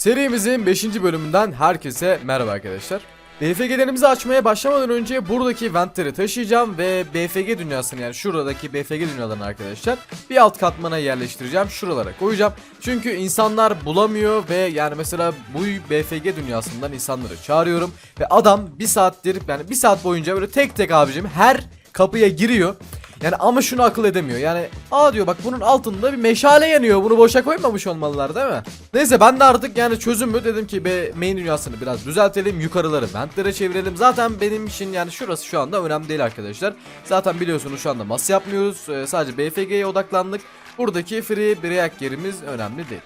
Serimizin 5. bölümünden herkese merhaba arkadaşlar. BFG'lerimizi açmaya başlamadan önce buradaki ventleri taşıyacağım ve BFG dünyasını yani şuradaki BFG dünyalarını arkadaşlar bir alt katmana yerleştireceğim. Şuralara koyacağım. Çünkü insanlar bulamıyor ve yani mesela bu BFG dünyasından insanları çağırıyorum ve adam bir saattir yani bir saat boyunca böyle tek tek abicim her kapıya giriyor. Yani ama şunu akıl edemiyor. Yani aa diyor bak bunun altında bir meşale yanıyor. Bunu boşa koymamış olmalılar değil mi? Neyse ben de artık yani çözümü dedim ki be main dünyasını biraz düzeltelim. Yukarıları ventlere çevirelim. Zaten benim için yani şurası şu anda önemli değil arkadaşlar. Zaten biliyorsunuz şu anda mas yapmıyoruz. Ee, sadece BFG'ye odaklandık. Buradaki free break yerimiz önemli değil.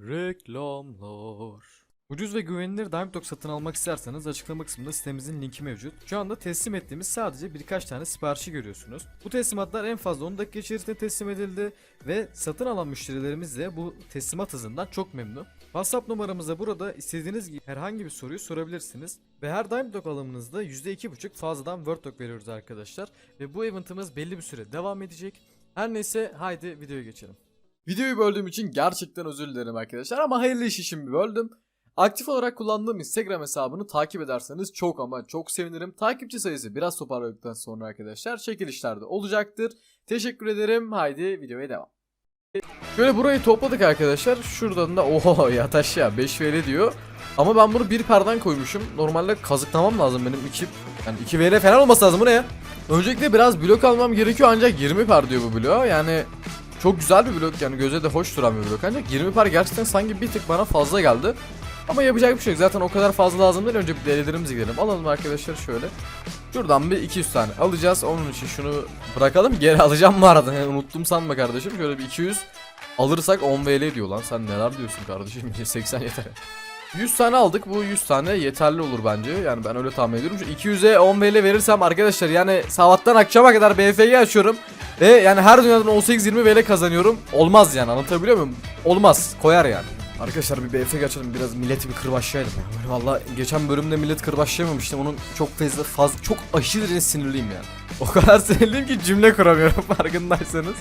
Reklamlar. Ucuz ve güvenilir Dimetalk satın almak isterseniz açıklama kısmında sitemizin linki mevcut. Şu anda teslim ettiğimiz sadece birkaç tane siparişi görüyorsunuz. Bu teslimatlar en fazla 10 dakika içerisinde teslim edildi ve satın alan müşterilerimiz de bu teslimat hızından çok memnun. WhatsApp numaramıza burada istediğiniz gibi herhangi bir soruyu sorabilirsiniz. Ve her Dimetalk alımınızda %2.5 fazladan WordTalk veriyoruz arkadaşlar. Ve bu eventimiz belli bir süre devam edecek. Her neyse haydi videoya geçelim. Videoyu böldüğüm için gerçekten özür dilerim arkadaşlar ama hayırlı iş için böldüm. Aktif olarak kullandığım Instagram hesabını takip ederseniz çok ama çok sevinirim. Takipçi sayısı biraz toparladıktan sonra arkadaşlar çekilişlerde olacaktır. Teşekkür ederim. Haydi videoya devam. Şöyle burayı topladık arkadaşlar. Şuradan da oho yataş ya 5 VL diyor. Ama ben bunu bir pardan koymuşum. Normalde kazıklamam lazım benim 2 yani 2 VL falan olması lazım bu ne ya? Öncelikle biraz blok almam gerekiyor ancak 20 par diyor bu bloğa. Yani çok güzel bir blok yani göze de hoş duran bir blok ancak 20 par gerçekten sanki bir tık bana fazla geldi. Ama yapacak bir şey yok. Zaten o kadar fazla lazım değil. Önce bir delilerimizi gidelim. Alalım arkadaşlar şöyle. Şuradan bir 200 tane alacağız. Onun için şunu bırakalım. Geri alacağım mı aradan? Yani unuttum sanma kardeşim. Şöyle bir 200 alırsak 10 VL diyor lan. Sen neler diyorsun kardeşim? 80 yeter. 100 tane aldık. Bu 100 tane yeterli olur bence. Yani ben öyle tahmin ediyorum. Şu 200'e 10 VL verirsem arkadaşlar yani sabahtan akşama kadar BFG açıyorum. Ve yani her dünyadan 18-20 VL kazanıyorum. Olmaz yani anlatabiliyor muyum? Olmaz. Koyar yani. Arkadaşlar bir BFG açalım biraz milleti bir kırbaçlayalım ya. Böyle valla geçen bölümde millet kırbaçlayamamıştım. Onun çok fazla fazla çok aşırı derecede sinirliyim yani. O kadar sinirliyim ki cümle kuramıyorum farkındaysanız.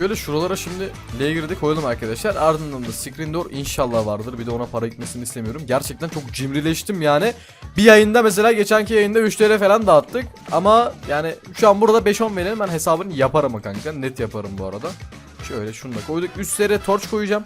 Böyle şuralara şimdi Lager'ı koyalım arkadaşlar. Ardından da Screen Door inşallah vardır. Bir de ona para gitmesini istemiyorum. Gerçekten çok cimrileştim yani. Bir yayında mesela geçenki yayında 3 TL falan dağıttık. Ama yani şu an burada 5-10 verelim ben hesabını yaparım kanka. Net yaparım bu arada. Şöyle şunu da koyduk. Üstlere torç koyacağım.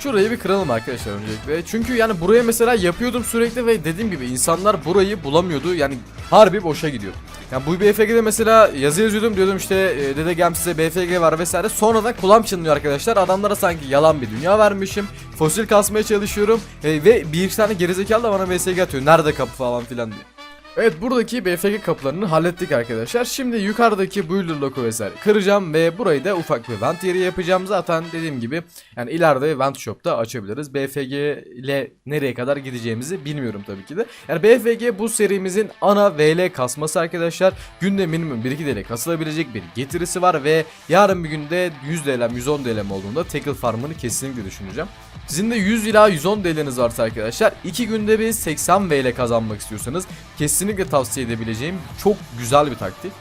Şurayı bir kıralım arkadaşlar öncelikle. Çünkü yani buraya mesela yapıyordum sürekli ve dediğim gibi insanlar burayı bulamıyordu. Yani harbi boşa gidiyor. Yani bu BFG'de mesela yazı yazıyordum diyordum işte e, Dede Gem size BFG var vesaire. Sonradan kulağım çınlıyor arkadaşlar. Adamlara sanki yalan bir dünya vermişim. Fosil kasmaya çalışıyorum. E, ve bir iki tane gerizekalı da bana BSG atıyor. Nerede kapı falan filan diye. Evet buradaki BFG kapılarını hallettik arkadaşlar. Şimdi yukarıdaki builder loku vesaire kıracağım ve burayı da ufak bir vent yeri yapacağım. Zaten dediğim gibi yani ileride vent shop'ta açabiliriz. BFG ile nereye kadar gideceğimizi bilmiyorum tabii ki de. Yani BFG bu serimizin ana VL kasması arkadaşlar. Günde minimum 1-2 DL kasılabilecek bir getirisi var ve yarın bir günde 100 DL'm 110 DL'm olduğunda tackle farmını kesinlikle düşüneceğim. Sizin de 100 ila 110 DL'niz varsa arkadaşlar 2 günde bir 80 VL kazanmak istiyorsanız kesinlikle tavsiye edebileceğim çok güzel bir taktik.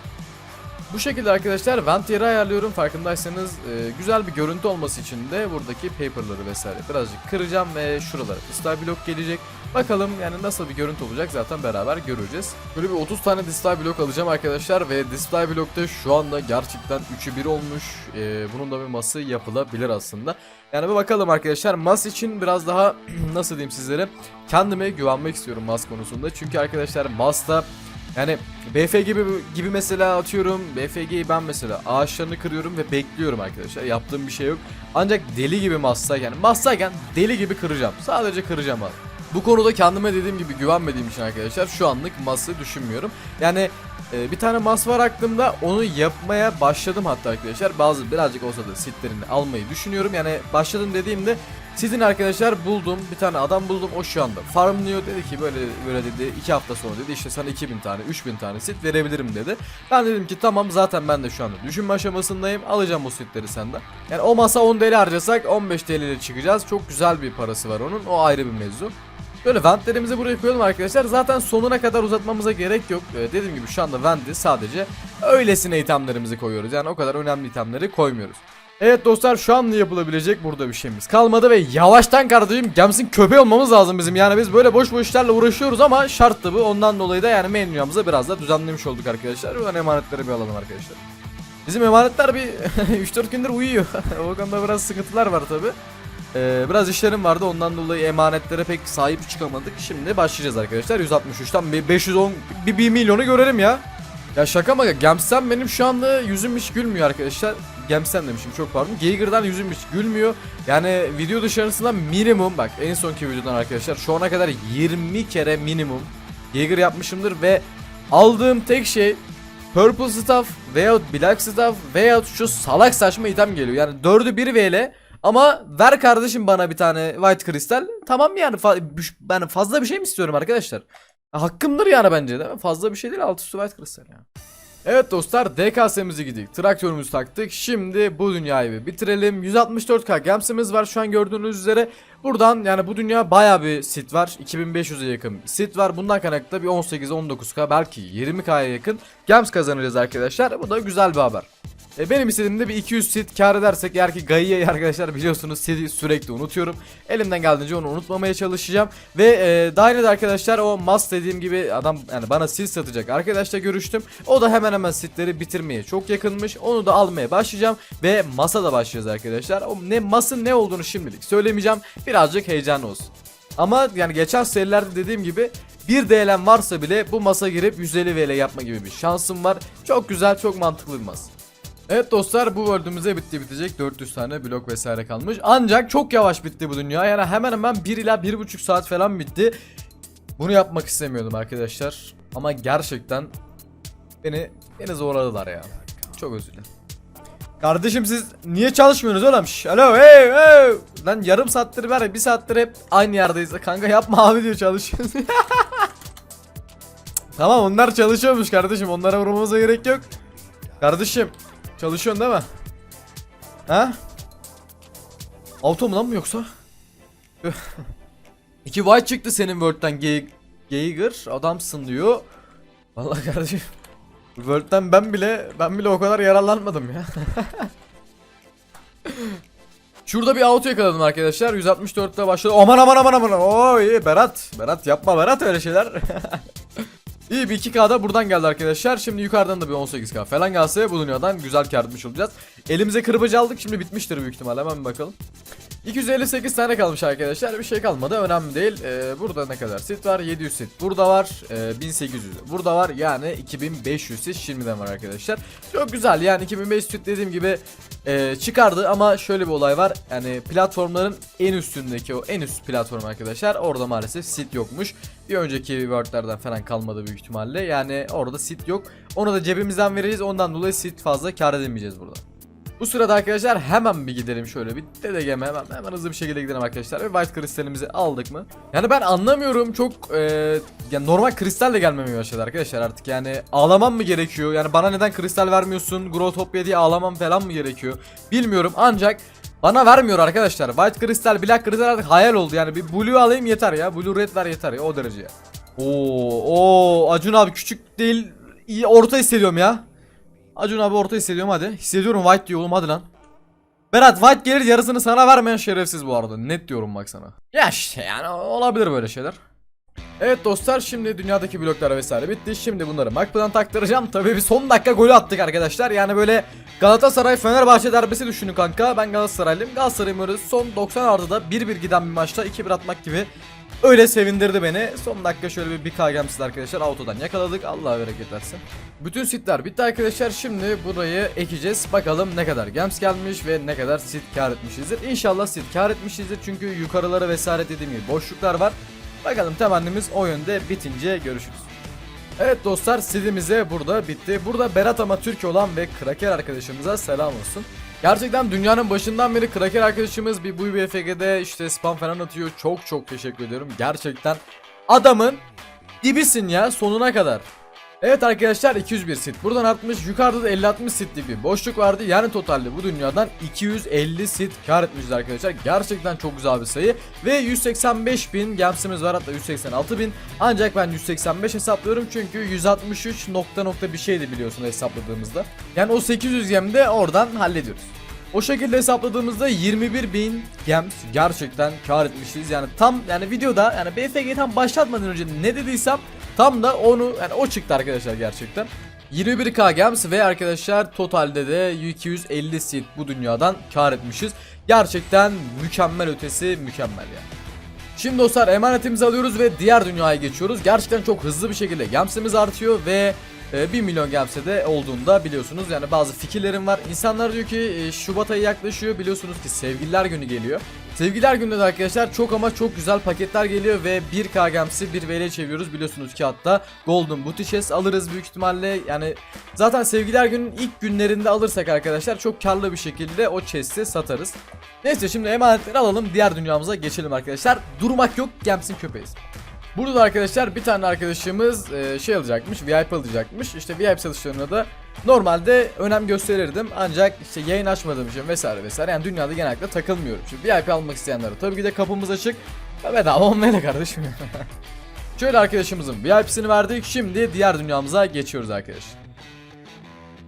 Bu şekilde arkadaşlar vent yeri ayarlıyorum farkındaysanız e, güzel bir görüntü olması için de buradaki paperları vesaire birazcık kıracağım ve şuralara display block gelecek. Bakalım yani nasıl bir görüntü olacak zaten beraber göreceğiz. Böyle bir 30 tane display block alacağım arkadaşlar ve display blockta şu anda gerçekten 3'ü 1 olmuş. E, bunun da bir ması yapılabilir aslında. Yani bir bakalım arkadaşlar mas için biraz daha nasıl diyeyim sizlere kendime güvenmek istiyorum mas konusunda. Çünkü arkadaşlar masta yani BF gibi gibi mesela atıyorum BFG'yi ben mesela ağaçlarını kırıyorum ve bekliyorum arkadaşlar. Yaptığım bir şey yok. Ancak deli gibi massayken massayken deli gibi kıracağım. Sadece kıracağım abi. Bu konuda kendime dediğim gibi güvenmediğim için arkadaşlar şu anlık ması düşünmüyorum. Yani e, bir tane mas var aklımda. Onu yapmaya başladım hatta arkadaşlar. Bazı birazcık olsa da sitlerini almayı düşünüyorum. Yani başladım dediğimde sizin arkadaşlar buldum. Bir tane adam buldum. O şu anda farmlıyor. Dedi ki böyle böyle dedi. İki hafta sonra dedi. İşte sana 2000 tane 3000 tane sit verebilirim dedi. Ben dedim ki tamam zaten ben de şu anda düşünme aşamasındayım. Alacağım o sitleri senden. Yani o masa 10 TL harcasak 15 TL ile çıkacağız. Çok güzel bir parası var onun. O ayrı bir mevzu. Böyle ventlerimizi buraya koyalım arkadaşlar. Zaten sonuna kadar uzatmamıza gerek yok. Ee, dediğim gibi şu anda venti sadece öylesine itemlerimizi koyuyoruz. Yani o kadar önemli itemleri koymuyoruz. Evet dostlar şu an yapılabilecek burada bir şeyimiz kalmadı ve yavaştan kardeşim Gems'in köpeği olmamız lazım bizim. Yani biz böyle boş boş işlerle uğraşıyoruz ama şarttı bu. Ondan dolayı da yani main biraz da düzenlemiş olduk arkadaşlar. Buradan emanetleri bir alalım arkadaşlar. Bizim emanetler bir 3-4 gündür uyuyor. o konuda biraz sıkıntılar var tabi. Ee, biraz işlerim vardı ondan dolayı emanetlere pek sahip çıkamadık. Şimdi başlayacağız arkadaşlar. 163'ten bir 510 bir, 1 milyonu görelim ya. Ya şaka mı? Gemsen benim şu anda yüzüm hiç gülmüyor arkadaşlar. Gemsen demişim çok pardon. Geiger'dan yüzüm hiç gülmüyor. Yani video dışarısında minimum bak en sonki videodan arkadaşlar şu ana kadar 20 kere minimum Geiger yapmışımdır ve aldığım tek şey Purple Staff veyahut Black Staff veyahut şu salak saçma item geliyor. Yani dördü bir VL ama ver kardeşim bana bir tane White Crystal. Tamam yani fa- ben fazla bir şey mi istiyorum arkadaşlar? Hakkımdır yani bence değil mi? Fazla bir şey değil altı üstü White Crystal yani. Evet dostlar DKS'mizi gidik. Traktörümüzü taktık. Şimdi bu dünyayı bir bitirelim. 164k gemsimiz var şu an gördüğünüz üzere. Buradan yani bu dünya baya bir sit var. 2500'e yakın sit var. Bundan kaynaklı bir 18-19k belki 20k'ya yakın gems kazanacağız arkadaşlar. Bu da güzel bir haber. E, benim istediğim de bir 200 sit kar edersek eğer ki Gaia'yı arkadaşlar biliyorsunuz sit'i sürekli unutuyorum. Elimden geldiğince onu unutmamaya çalışacağım. Ve e, daha yine de arkadaşlar o mas dediğim gibi adam yani bana sit satacak arkadaşla görüştüm. O da hemen hemen sitleri bitirmeye çok yakınmış. Onu da almaya başlayacağım. Ve masa da başlayacağız arkadaşlar. O ne masın ne olduğunu şimdilik söylemeyeceğim. Birazcık heyecanlı olsun. Ama yani geçen serilerde dediğim gibi bir DLM varsa bile bu masa girip 150 VL yapma gibi bir şansım var. Çok güzel çok mantıklı bir masa. Evet dostlar bu world'ümüze bitti bitecek. 400 tane blok vesaire kalmış. Ancak çok yavaş bitti bu dünya. Yani hemen hemen 1 ila 1,5 saat falan bitti. Bunu yapmak istemiyordum arkadaşlar. Ama gerçekten beni beni zorladılar ya. Çok özür dilerim. Kardeşim siz niye çalışmıyorsunuz oğlum? Alo hey hey. Lan yarım saattir var ya bir saattir hep aynı yerdeyiz. Kanka yapma abi diyor çalışıyoruz. Tamam onlar çalışıyormuş kardeşim. Onlara vurmamıza gerek yok. Kardeşim Çalışıyorsun değil mi? Ha? Auto mu lan mı yoksa? İki white çıktı senin World'den Ge Geiger adamsın diyor. Vallahi kardeşim. World'den ben bile ben bile o kadar yararlanmadım ya. Şurada bir auto yakaladım arkadaşlar. 164'te başladı. Aman aman aman aman. İyi Berat. Berat yapma Berat öyle şeyler. İyi bir 2K'da buradan geldi arkadaşlar. Şimdi yukarıdan da bir 18K falan gelse bu dünyadan güzel kar etmiş olacağız. Elimize kırbacı aldık. Şimdi bitmiştir büyük ihtimalle. Hemen bakalım. 258 tane kalmış arkadaşlar. Bir şey kalmadı. Önemli değil. Ee, burada ne kadar sit var? 700 sit. Burada var. Ee, 1800. Burada var. Yani 2500 sit şimdiden var arkadaşlar. Çok güzel. Yani 2500 sit dediğim gibi e, çıkardı ama şöyle bir olay var. Yani platformların en üstündeki o en üst platform arkadaşlar. Orada maalesef sit yokmuş. Bir önceki Word'lerden falan kalmadı büyük ihtimalle. Yani orada sit yok. Onu da cebimizden vereceğiz. Ondan dolayı sit fazla kar edemeyeceğiz burada. Bu sırada arkadaşlar hemen bir gidelim şöyle bir DDG'me hemen hemen hızlı bir şekilde gidelim arkadaşlar ve white kristalimizi aldık mı? Yani ben anlamıyorum çok e, yani normal kristal de gelmemeye başladı arkadaşlar artık yani ağlamam mı gerekiyor? Yani bana neden kristal vermiyorsun? Growtopia diye ağlamam falan mı gerekiyor? Bilmiyorum ancak bana vermiyor arkadaşlar. White kristal, black kristal artık hayal oldu yani bir blue alayım yeter ya. Blue red ver yeter ya o derece ya. Oo, oo Acun abi küçük değil iyi orta hissediyorum ya. Acun abi orta hissediyorum hadi. Hissediyorum White diyor oğlum hadi lan. Berat White gelir yarısını sana vermeyen şerefsiz bu arada. Net diyorum bak sana. Ya işte yani olabilir böyle şeyler. Evet dostlar şimdi dünyadaki bloklar vesaire bitti. Şimdi bunları Mac'dan taktıracağım. Tabii bir son dakika golü attık arkadaşlar. Yani böyle Galatasaray Fenerbahçe derbisi düşünün kanka. Ben Galatasaraylıyım. Galatasaray'ın son 90 artıda 1-1 giden bir maçta 2-1 atmak gibi Öyle sevindirdi beni. Son dakika şöyle bir 1K gemsiz arkadaşlar autodan yakaladık. Allah bereket versin. Bütün sitler bitti arkadaşlar. Şimdi burayı ekeceğiz. Bakalım ne kadar gems gelmiş ve ne kadar sit kar etmişizdir. İnşallah sit kar etmişizdir. Çünkü yukarıları vesaire dediğim gibi boşluklar var. Bakalım temennimiz o yönde bitince görüşürüz. Evet dostlar silimize burada bitti. Burada Berat ama Türkiye olan ve Kraker arkadaşımıza selam olsun. Gerçekten dünyanın başından beri Kraker arkadaşımız bir bu BFG'de işte spam falan atıyor. Çok çok teşekkür ediyorum. Gerçekten adamın dibisin ya sonuna kadar. Evet arkadaşlar 201 sit. Buradan artmış yukarıda da 50-60 sitlik bir boşluk vardı. Yani totalde bu dünyadan 250 sit kar etmişiz arkadaşlar. Gerçekten çok güzel bir sayı. Ve 185 bin gemsimiz var hatta 186 bin. Ancak ben 185 hesaplıyorum çünkü 163 nokta nokta bir şeydi biliyorsun hesapladığımızda. Yani o 800 gemde oradan hallediyoruz. O şekilde hesapladığımızda 21.000 gems gerçekten kar etmişiz. Yani tam yani videoda yani BFG'yi tam başlatmadan önce ne dediysem tam da onu yani o çıktı arkadaşlar gerçekten. 21k gems ve arkadaşlar totalde de 250 seed bu dünyadan kar etmişiz. Gerçekten mükemmel ötesi mükemmel yani. Şimdi dostlar emanetimizi alıyoruz ve diğer dünyaya geçiyoruz. Gerçekten çok hızlı bir şekilde gemsimiz artıyor ve e, 1 milyon gemse de olduğunda biliyorsunuz yani bazı fikirlerim var. İnsanlar diyor ki e, Şubat ayı yaklaşıyor biliyorsunuz ki sevgililer günü geliyor. Sevgililer gününde de arkadaşlar çok ama çok güzel paketler geliyor ve 1K gemsi 1 VL çeviriyoruz biliyorsunuz ki hatta Golden Booty Chest alırız büyük ihtimalle yani zaten sevgililer günün ilk günlerinde alırsak arkadaşlar çok karlı bir şekilde o chest'i satarız. Neyse şimdi emanetleri alalım diğer dünyamıza geçelim arkadaşlar. Durmak yok gemsin köpeğiz. Burada da arkadaşlar bir tane arkadaşımız e, şey alacakmış, VIP alacakmış. İşte VIP satışlarına da normalde önem gösterirdim. Ancak işte yayın açmadığım için vesaire vesaire. Yani dünyada genellikle takılmıyorum. Şimdi VIP almak isteyenlere tabii ki de kapımız açık. Bedava olmayla kardeşim. Şöyle arkadaşımızın VIP'sini verdik. Şimdi diğer dünyamıza geçiyoruz arkadaşlar.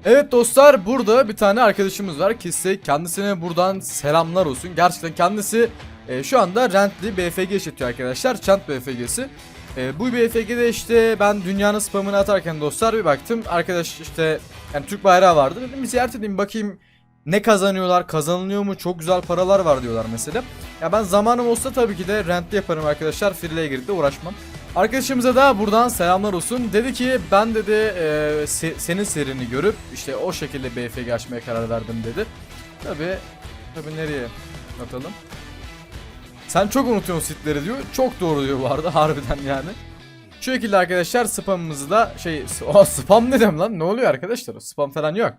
Evet dostlar burada bir tane arkadaşımız var ki size kendisine buradan selamlar olsun. Gerçekten kendisi e, şu anda Rentli BFG işletiyor arkadaşlar. Chant BFG'si. E, bu BFG'de işte ben dünyanın spamını atarken dostlar bir baktım. Arkadaş işte yani Türk bayrağı vardı. Dedim ziyaret edeyim bakayım ne kazanıyorlar, kazanılıyor mu? Çok güzel paralar var diyorlar mesela. Ya ben zamanım olsa tabii ki de rentli yaparım arkadaşlar. Free'le girip de uğraşmam. Arkadaşımıza da buradan selamlar olsun. Dedi ki ben dedi e, se- senin serini görüp işte o şekilde BFG açmaya karar verdim dedi. Tabi tabi nereye atalım? Sen çok unutuyorsun sitleri diyor. Çok doğru diyor bu arada harbiden yani. Şu şekilde arkadaşlar spamımızı da şey o spam ne dem lan ne oluyor arkadaşlar spam falan yok.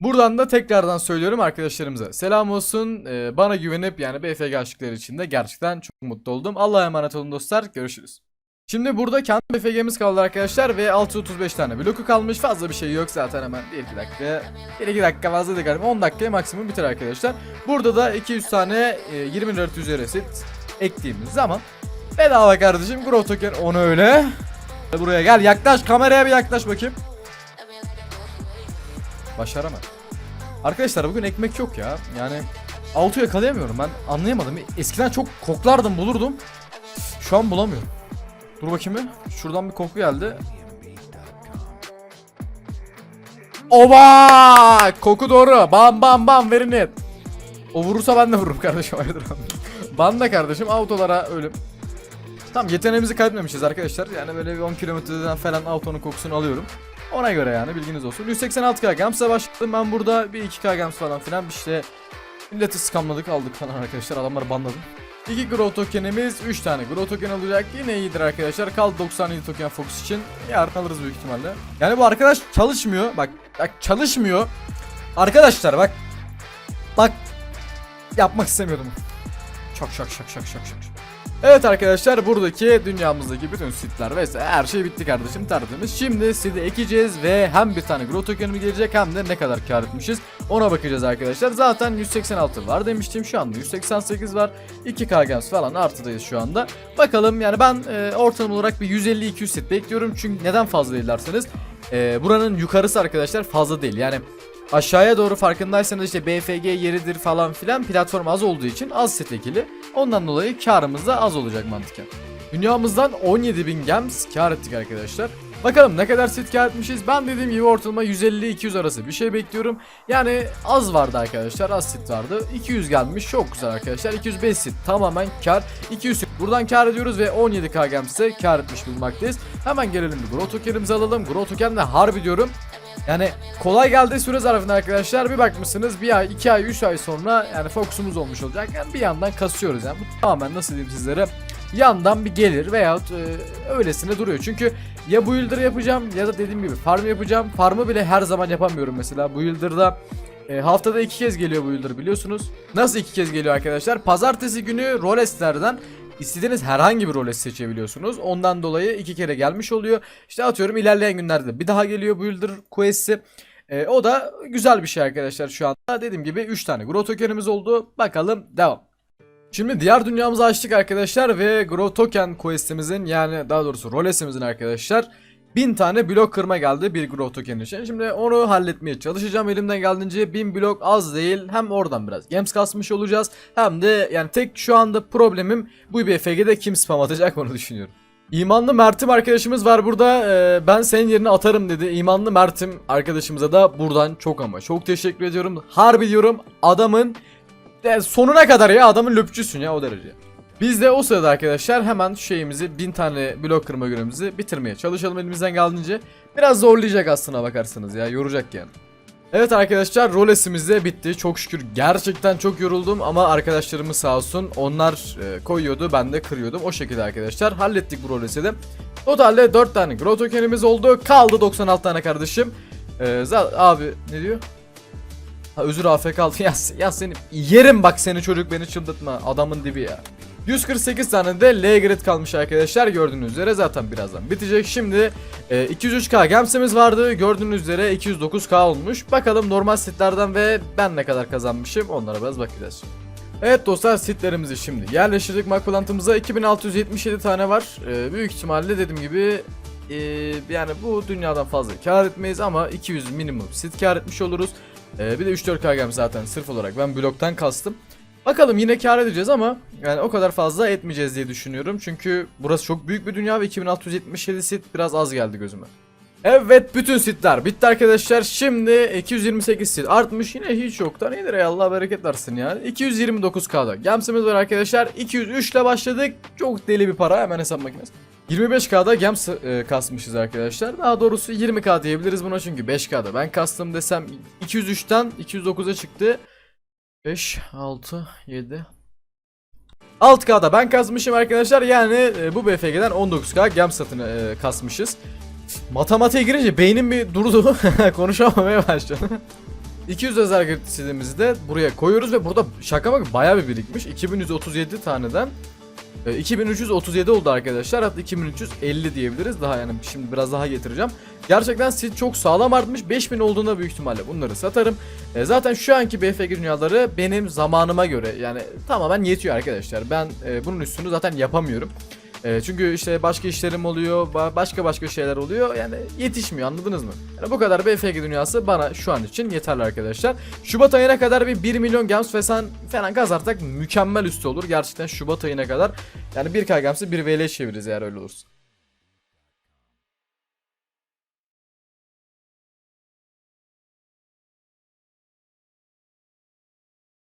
Buradan da tekrardan söylüyorum arkadaşlarımıza. Selam olsun. Ee, bana güvenip yani BFG aşıkları için de gerçekten çok mutlu oldum. Allah'a emanet olun dostlar. Görüşürüz. Şimdi burada kendi BFG'miz kaldı arkadaşlar ve 635 tane bloku kalmış. Fazla bir şey yok zaten hemen 1-2 dakika. 1-2 dakika fazla değil galiba. 10 dakikaya maksimum biter arkadaşlar. Burada da 200 tane e, 20 lira üzeri sit ektiğimiz zaman bedava kardeşim. Grow token onu öyle. Buraya gel yaklaş kameraya bir yaklaş bakayım. Başaramadım. Arkadaşlar bugün ekmek yok ya. Yani altı yakalayamıyorum ben anlayamadım. Eskiden çok koklardım bulurdum. Şu an bulamıyorum. Dur bakayım bir. Şuradan bir koku geldi. Oba! Koku doğru. Bam bam bam verin net. O vurursa ben de vururum kardeşim. Hayırdır Ben de kardeşim autolara ölüm. Tamam yeteneğimizi kaybetmemişiz arkadaşlar. Yani böyle bir 10 kilometreden falan autonun kokusunu alıyorum. Ona göre yani bilginiz olsun. 186k Gams'a başladım ben burada. Bir 2k Gams falan filan işte milleti skamladık aldık falan arkadaşlar. Adamları banladım. 2 Grow tokenimiz 3 tane Grow token olacak. Yine iyidir arkadaşlar. Kaldı 97 token Fox için. Yarın alırız büyük ihtimalle. Yani bu arkadaş çalışmıyor. Bak, bak çalışmıyor. Arkadaşlar bak. Bak. Yapmak istemiyordum. Çok şok şok şok şok şok. Evet arkadaşlar buradaki dünyamızdaki bütün sitler vesaire her şey bitti kardeşim tertemiz. Şimdi site ekeceğiz ve hem bir tane grow token'imiz gelecek hem de ne kadar kar etmişiz ona bakacağız arkadaşlar. Zaten 186 var demiştim şu anda 188 var. 2k gems falan artıdayız şu anda. Bakalım yani ben e, ortalama olarak bir 150-200 sit bekliyorum. Çünkü neden fazla değil e, buranın yukarısı arkadaşlar fazla değil. Yani Aşağıya doğru farkındaysanız işte BFG yeridir falan filan platform az olduğu için az set ekili. Ondan dolayı karımız da az olacak mantıken. Dünyamızdan 17.000 gems kar ettik arkadaşlar. Bakalım ne kadar set kar etmişiz. Ben dediğim gibi ortalama 150-200 arası bir şey bekliyorum. Yani az vardı arkadaşlar az sit vardı. 200 gelmiş çok güzel arkadaşlar. 205 sit tamamen kar. 200 sit buradan kar ediyoruz ve 17k gems'e kar etmiş bulunmaktayız. Hemen gelelim bir Grow token'imizi alalım. Grow token de harbi diyorum. Yani kolay geldiği süre zarfında arkadaşlar bir bakmışsınız bir ay, iki ay, üç ay sonra yani fokusumuz olmuş olacak. Yani bir yandan kasıyoruz yani. Bu tamamen nasıl diyeyim sizlere yandan bir gelir veyahut e, öylesine duruyor. Çünkü ya bu yıldır yapacağım ya da dediğim gibi farm yapacağım. Farmı bile her zaman yapamıyorum mesela. Bu yıldırda e, haftada iki kez geliyor bu yıldır biliyorsunuz. Nasıl iki kez geliyor arkadaşlar? Pazartesi günü Roles'lerden İstediğiniz herhangi bir role seçebiliyorsunuz. Ondan dolayı iki kere gelmiş oluyor. İşte atıyorum ilerleyen günlerde bir daha geliyor bu yıldır quest'i. Ee, o da güzel bir şey arkadaşlar şu anda. Dediğim gibi 3 tane grow tokenimiz oldu. Bakalım devam. Şimdi diğer dünyamızı açtık arkadaşlar ve grow token quest'imizin yani daha doğrusu rolesimizin arkadaşlar 1000 tane blok kırma geldi bir growth token için. Şimdi onu halletmeye çalışacağım elimden geldiğince 1000 blok az değil. Hem oradan biraz gems kasmış olacağız. Hem de yani tek şu anda problemim bu BFG'de kim spam atacak onu düşünüyorum. İmanlı Mert'im arkadaşımız var burada. Ee, ben senin yerine atarım dedi. İmanlı Mert'im arkadaşımıza da buradan çok ama çok teşekkür ediyorum. Harbi diyorum adamın sonuna kadar ya adamın löpçüsün ya o derece. Biz de o sırada arkadaşlar hemen şeyimizi 1000 tane blok kırma görevimizi bitirmeye çalışalım elimizden geldiğince. Biraz zorlayacak aslına bakarsanız ya yoracak yani. Evet arkadaşlar rolesimiz de bitti. Çok şükür gerçekten çok yoruldum ama arkadaşlarımız sağ olsun onlar e, koyuyordu ben de kırıyordum. O şekilde arkadaşlar hallettik bu rolesi de. Totalde 4 tane grow tokenimiz oldu. Kaldı 96 tane kardeşim. E, za- abi ne diyor? Ha özür AFK kaldı. Ya, ya seni yerim bak seni çocuk beni çıldırtma. Adamın dibi ya. 148 tane de L grid kalmış arkadaşlar gördüğünüz üzere zaten birazdan bitecek. Şimdi e, 203k gemsimiz vardı gördüğünüz üzere 209k olmuş. Bakalım normal sitlerden ve ben ne kadar kazanmışım onlara biraz bakacağız. Evet dostlar sitlerimizi şimdi yerleştirdik makbulantımıza 2677 tane var. E, büyük ihtimalle dediğim gibi e, yani bu dünyadan fazla kar etmeyiz ama 200 minimum sit kar etmiş oluruz. E, bir de 3-4k gem zaten sırf olarak ben bloktan kastım. Bakalım yine kar edeceğiz ama yani o kadar fazla etmeyeceğiz diye düşünüyorum. Çünkü burası çok büyük bir dünya ve 2677 sit biraz az geldi gözüme. Evet bütün sitler bitti arkadaşlar. Şimdi 228 sit artmış. Yine hiç yoktan iyidir ya Allah bereket versin ya. 229k'da. Gemsimiz var arkadaşlar. 203 ile başladık. Çok deli bir para hemen hesap makinesi. 25k'da gems e, kasmışız arkadaşlar. Daha doğrusu 20k diyebiliriz buna çünkü 5k'da. Ben kastım desem 203'ten 209'a çıktı. 5, 6, 7 6K'da ben kasmışım arkadaşlar. Yani e, bu BFG'den 19K gem satını e, kasmışız. Matematiğe girince beynim bir durdu. Konuşamamaya başladı 200 özel kredisimizi de buraya koyuyoruz ve burada şaka bak bayağı bir birikmiş. 2137 taneden e, 2337 oldu arkadaşlar. Hatta 2350 diyebiliriz. Daha yani şimdi biraz daha getireceğim. Gerçekten sit çok sağlam artmış. 5000 olduğunda büyük ihtimalle bunları satarım. E, Zaten şu anki BFG dünyaları benim zamanıma göre yani tamamen yetiyor arkadaşlar. Ben e, bunun üstünü zaten yapamıyorum e, Çünkü işte başka işlerim oluyor ba- başka başka şeyler oluyor. Yani yetişmiyor anladınız mı? Yani bu kadar BFG dünyası bana şu an için yeterli arkadaşlar. Şubat ayına kadar bir 1 milyon gems falan, falan kazarsak mükemmel üstü olur. Gerçekten Şubat ayına kadar yani 1k gemsi 1 VL çeviririz eğer öyle olursa